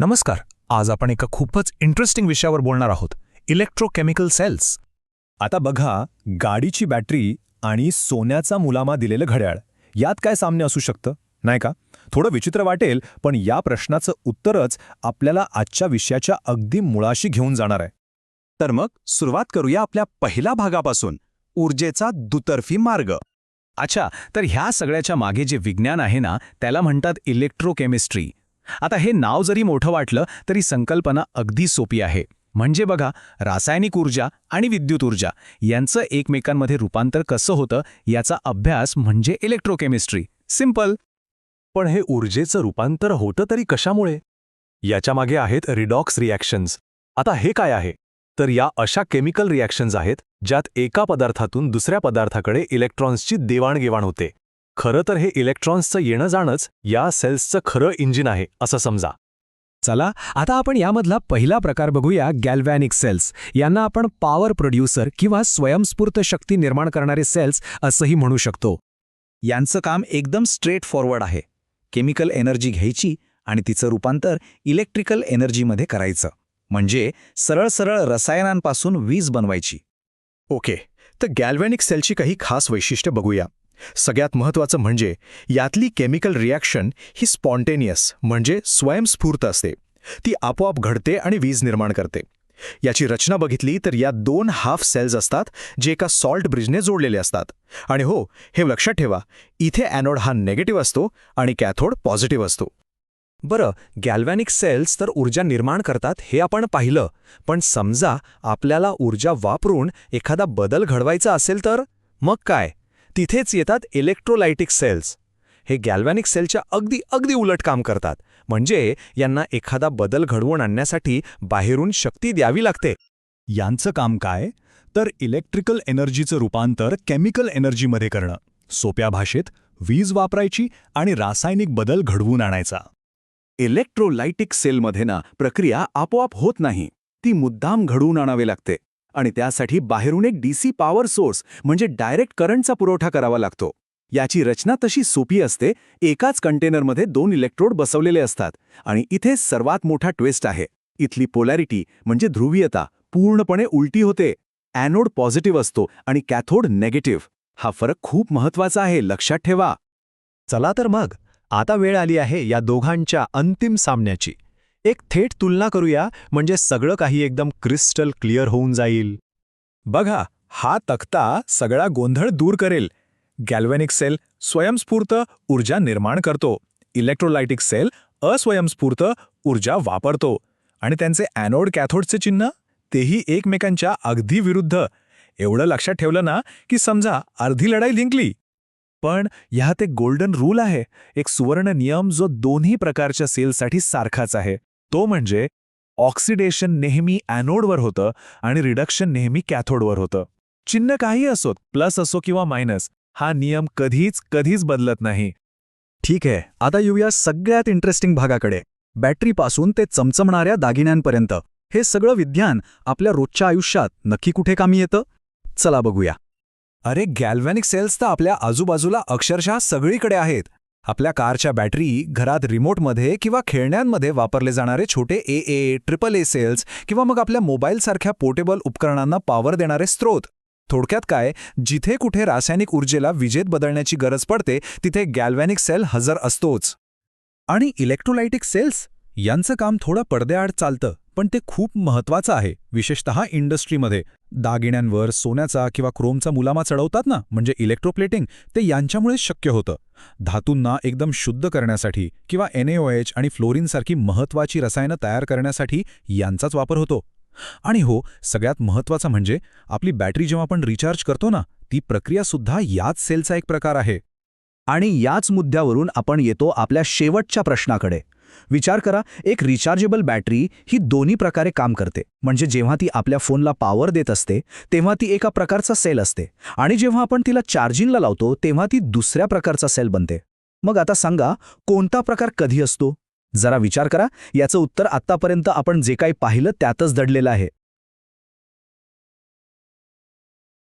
नमस्कार. आज आपण एका खूपच इंटरेस्टिंग विषयावर बोलणार आहोत. इलेक्ट्रोकेमिकल सेल्स आता बघा गाडीची बॅटरी आणि सोन्याचा मुलामा दिलेलं घड्याळ यात काय साम्य असू शकतं? नाही का? थोडं विचित्र वाटेल पण या प्रश्नाचं उत्तरच आपल्याला आजच्या विषयाच्या अगदी मुळाशी घेऊन जाणार आहे. तर मग सुरुवात करूया आपल्या पहिल्या भागापासून ऊर्जेचा दुतर्फी मार्ग. अच्छा तर ह्या सगळ्याच्या मागे जे विज्ञान आहे ना त्याला म्हणतात इलेक्ट्रोकेमिस्ट्री आता हे नाव जरी मोठं वाटलं तरी संकल्पना अगदी सोपी आहे. म्हणजे बघा रासायनिक ऊर्जा आणि विद्युत ऊर्जा यांचं एकमेकांमध्ये रूपांतर कसं होतं याचा अभ्यास म्हणजे इलेक्ट्रोकेमिस्ट्री सिंपल पण हे ऊर्जेचं रूपांतर होतं तरी कशामुळे? याच्यामागे आहेत रिडॉक्स रिॲक्शन्स आता हे काय आहे? तर या अशा केमिकल रिॲक्शन्स आहेत ज्यात एका पदार्थातून दुसऱ्या पदार्थाकडे इलेक्ट्रॉन्सची देवाणघेवाण होते. खरं तर हे इलेक्ट्रॉन्सचं येणं जाणंच या सेल्सचं खरं इंजिन आहे असं समजा. चला आता आपण यामधला पहिला प्रकार बघूया गॅल्व्हॅनिक सेल्स यांना आपण पॉवर प्रोड्युसर किंवा स्वयंस्फूर्त शक्ती निर्माण करणारे सेल्स असंही म्हणू शकतो. यांचं काम एकदम स्ट्रेट फॉरवर्ड आहे. केमिकल एनर्जी घ्यायची आणि तिचं रूपांतर इलेक्ट्रिकल एनर्जीमध्ये करायचं. म्हणजे सरळ सरळ रसायनांपासून वीज बनवायची. ओके तर गॅल्व्हॅनिक सेलची काही खास वैशिष्ट्य बघूया. सगळ्यात महत्त्वाचं म्हणजे यातली केमिकल रिॲक्शन ही स्पॉन्टेनियस म्हणजे स्वयंस्फूर्त असते. ती आपोआप घडते आणि वीज निर्माण करते. याची रचना बघितली तर या दोन हाफ सेल्स असतात जे एका सॉल्ट ब्रिजने जोडलेले असतात. आणि हो हे लक्षात ठेवा इथे ॲनोड हा नेगेटिव्ह असतो आणि कॅथोड पॉझिटिव्ह असतो. बरं गॅल्व्हॅनिक सेल्स तर ऊर्जा निर्माण करतात हे आपण पाहिलं पण समजा आपल्याला ऊर्जा वापरून एखादा बदल घडवायचा असेल तर? मग काय? तिथेच येतात इलेक्ट्रोलायटिक सेल्स हे गॅल्व्हॅनिक सेलच्या अगदी अगदी उलट काम करतात. म्हणजे यांना एखादा बदल घडवून आणण्यासाठी बाहेरून शक्ती द्यावी लागते. यांचं काम काय? तर इलेक्ट्रिकल एनर्जीचं रूपांतर केमिकल एनर्जीमध्ये करणं. सोप्या भाषेत वीज वापरायची आणि रासायनिक बदल घडवून आणायचा. इलेक्ट्रोलायटिक सेलमध्ये ना प्रक्रिया आपोआप होत नाही. ती मुद्दाम घडवून आणावी लागते. आणि त्यासाठी बाहेरून एक डीसी पॉवर सोर्स म्हणजे डायरेक्ट करंटचा पुरवठा करावा लागतो. याची रचना तशी सोपी असते एकाच कंटेनरमध्ये दोन इलेक्ट्रोड बसवलेले असतात आणि इथे सर्वात मोठा ट्विस्ट आहे. इथली पोलॅरिटी म्हणजे ध्रुवीयता पूर्णपणे उलटी होते. ॲनोड पॉझिटिव्ह असतो आणि कॅथोड नेगेटिव्ह हा फरक खूप महत्त्वाचा आहे लक्षात ठेवा. चला तर मग आता वेळ आली आहे या दोघांच्या अंतिम सामन्याची. एक थेट तुलना करूया म्हणजे सगळं काही एकदम क्रिस्टल क्लिअर होऊन जाईल. बघा हा तक्ता सगळा गोंधळ दूर करेल. गॅल्व्हॅनिक सेल स्वयंस्फूर्त ऊर्जा निर्माण करतो. इलेक्ट्रोलायटिक सेल अस्वयंस्फूर्त ऊर्जा वापरतो. आणि त्यांचे ॲनोड कॅथोडचे चिन्ह तेही एकमेकांच्या अगदी विरुद्ध. एवढं लक्षात ठेवलं ना की समजा अर्धी लढाई जिंकली. पण ह्यात एक गोल्डन रूल आहे. एक सुवर्ण नियम जो दोन्ही प्रकारच्या सेलसाठी सारखाच आहे. तो म्हणजे ऑक्सिडेशन नेहमी ॲनोडवर होतं आणि रिडक्शन नेहमी कॅथोडवर होतं. चिन्ह काही असोत प्लस असो किंवा मायनस हा नियम कधीच कधीच बदलत नाही. ठीक आहे आता येऊया सगळ्यात इंटरेस्टिंग भागाकडे. बॅटरीपासून ते चमचमणाऱ्या दागिन्यांपर्यंत. हे सगळं विज्ञान आपल्या रोजच्या आयुष्यात नक्की कुठे कामी येतं? चला बघूया. अरे गॅल्व्हॅनिक सेल्स तर आपल्या आजूबाजूला अक्षरशः सगळीकडे आहेत. आपल्या कारच्या बॅटरी घरात रिमोटमध्ये किंवा खेळण्यांमध्ये वापरले जाणारे छोटे ए ए ट्रिपल ए सेल्स किंवा मग आपल्या मोबाईलसारख्या पोर्टेबल उपकरणांना पॉवर देणारे स्रोत. थोडक्यात काय? जिथे कुठे रासायनिक ऊर्जेला विजेत बदलण्याची गरज पडते तिथे गॅल्व्हॅनिक सेल हजर असतोच. आणि इलेक्ट्रोलायटिक सेल्स? यांचं काम थोडं पडद्याआड चालतं. पण ते खूप महत्वाचं आहे. विशेषतः इंडस्ट्रीमध्ये. दागिन्यांवर सोन्याचा किंवा क्रोमचा मुलामा चढवतात ना म्हणजे इलेक्ट्रोप्लेटिंग ते यांच्यामुळेच शक्य होतं. धातूंना एकदम शुद्ध करण्यासाठी किंवा एनएओएच आणि फ्लोरिनसारखी महत्वाची रसायनं तयार करण्यासाठी यांचाच वापर होतो. आणि हो सगळ्यात महत्वाचं म्हणजे आपली बॅटरी जेव्हा आपण रिचार्ज करतो ना ती प्रक्रियासुद्धा याच सेलचा एक प्रकार आहे. आणि याच मुद्द्यावरून आपण येतो आपल्या शेवटच्या प्रश्नाकडे. विचार करा एक रिचार्जेबल बॅटरी ही दोन्ही प्रकारे काम करते. म्हणजे जेव्हा ती आपल्या फोनला पॉवर देत असते तेव्हा ती एका प्रकारचा सेल असते. आणि जेव्हा आपण तिला चार्जिंगला लावतो तेव्हा ती दुसऱ्या प्रकारचा सेल बनते. मग आता सांगा कोणता प्रकार कधी असतो? जरा विचार करा याचं उत्तर आत्तापर्यंत आपण जे काही पाहिलं त्यातच दडलेलं आहे.